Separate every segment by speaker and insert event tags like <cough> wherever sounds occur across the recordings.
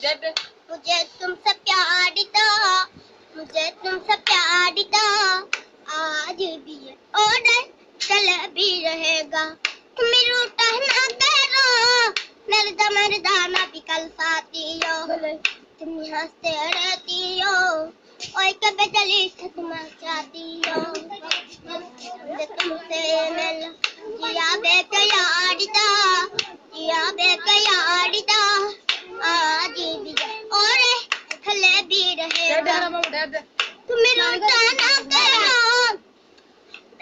Speaker 1: मुझे तुमसे प्यार था मुझे तुमसे प्यार था आज भी और चल भी रहेगा तुम्हें रूठा ना करो। मरदा मरदा ना भी कल साथी हो। तुम हँसते रहती हो और कभी चली से तुम चाहती हो। तुमसे मिल जिया बेकयार था जिया बेकयार था आज भी है और खले भी रहेगा तुम्हें रोता ना करो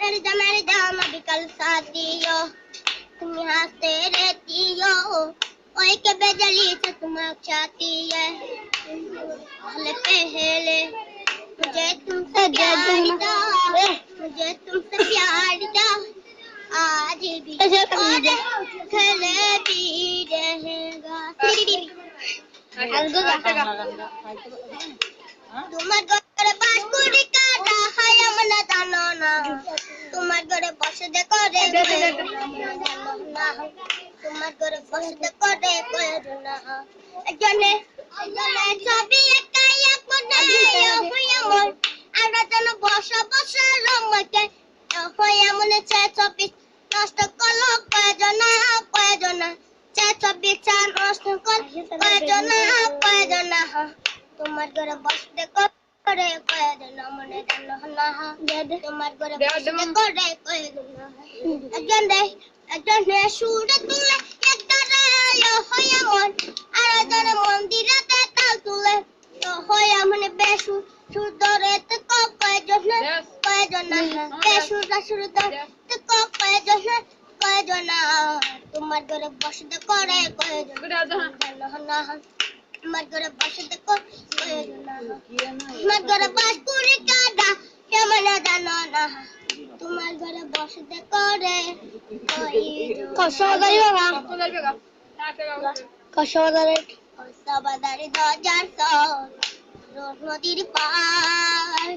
Speaker 1: मेरे दम मेरे दम अभी कल साथी तुम हँसते रहती हो। ओए के बेजली से तुम चाहती है। पहले पहले मुझे तुमसे प्यार था। मुझे तुमसे प्यार था। आज भी और खले भी रहेगा। <laughs> তোমার ঘরে বাস করি কাটা হায় আমরা জানো না। তোমার ঘরে বসে দে করে তোমার ঘরে বসে দে করে করো না একজনে একজনে ছবি একাই এক মনে হই আমার আমরা যেন বসা বসা রমকে হই মনে চায় ছবি নষ্ট করল কয়জনা কয়জনা। চায় ছবি চা নষ্ট কর কয়জনা কয়জনা। তোমার ঘরে বসতে করে কয়জন মনে জানো না। তোমার ঘরে বসতে করে কয়জন একজন রে একজন রে সুরে তুলে একটা রায় হয় মন আর একজন মন্দিরে তাল তুলে। হয় মনে বেশু সুর ধরে তো কয়জন কয়জন বেশু সুর ধরে তো কয়জন কয়জন তোমার ঘরে বসতে করে কয়জন জানো না। আমার ঘরে বসে দেখো তোমার ঘরে বাস করে কাদা কেমন জানো না। তোমার ঘরে বসে দেখো রে কসবাদারি বাবা। কষ্ট কসবাদারি দরজার সর রোজ নদীর পার